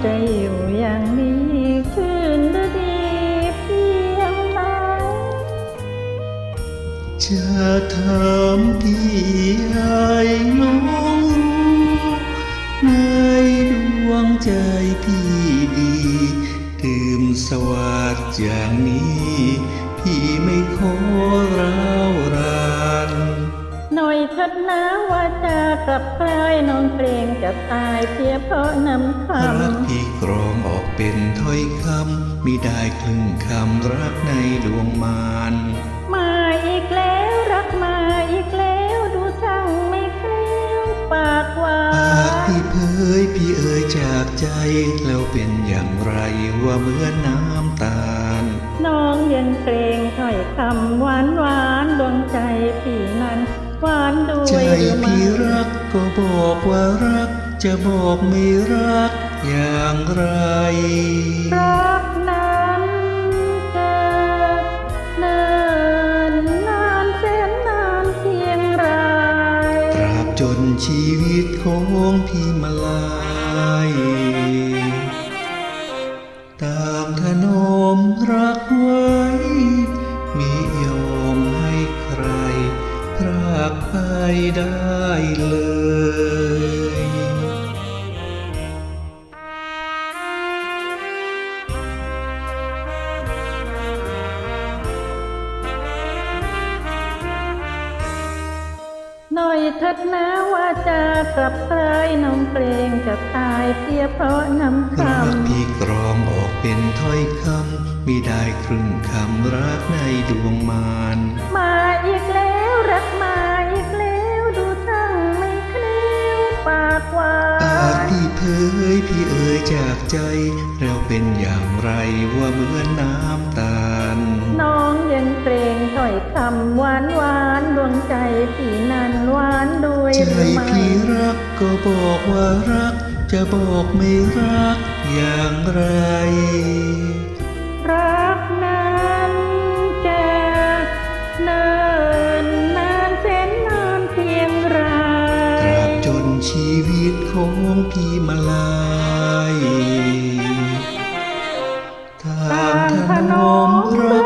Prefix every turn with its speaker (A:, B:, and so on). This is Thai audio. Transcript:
A: ใจอยู่อย่างนี้ชื่นฤดีเพียงไหน
B: จะถามพี่ไอ้น้องในดวงใจพี่ดีดื่มสวัสดิ์อย่างนี้ พี่ไม่ขอร้าวราน
A: อยเถิดนะว่าจะกลับกลายนอนเกรงจะตายเพียเพราะน้ำครัก
B: พี่กรองออกเป็นถ้อยคำมิได้ครึ่งคำรักในดวงมานำ
A: มาอีกแล้วรักมาอีกแล้วดูช่างไม่แคล้วปากหวาปากนพ
B: ี่เผยพี่เอ่ยจากใจ แล้วเป็นอย่างไรว่าเหมือนน้ำตาล
A: น้องยังเกรงถ้อยคำหวานหวานดวงใจพี่นั้น หวานด้วใจยหรือไม่พี่ร
B: ักก็บอกว่ารัก จะบอกไม่รักอย่างไร ร
A: ักนั้นจะเนิ่นนานแสนนานเพียงไรตรา
B: บจนชีวิตของพี่มาลายตามขนมรักไว้ากไปได้เลย
A: หน่อยเถิดนะว่าจะกลับใครน้องเกรงจะตายเพียเพราะน้ำครักพ
B: ี่กรองออกเป็นถ้อยคำมิได้ครึ่งคำรักในดวงมานำ
A: มาอีก
B: นพี่เผยพี่เอ่ยจากใจแล้วเป็นอย่างไรว่าเหมือนน้ำตาล น
A: ้องยังเกรงถ้อยคำหวานหวานดวงใจพี่นั้นหวานด้วยใจหรือไม่พี่
B: รักก็บอกว่ารัก จะบอกไม่รักอย่างไรรั ตามถนนพระ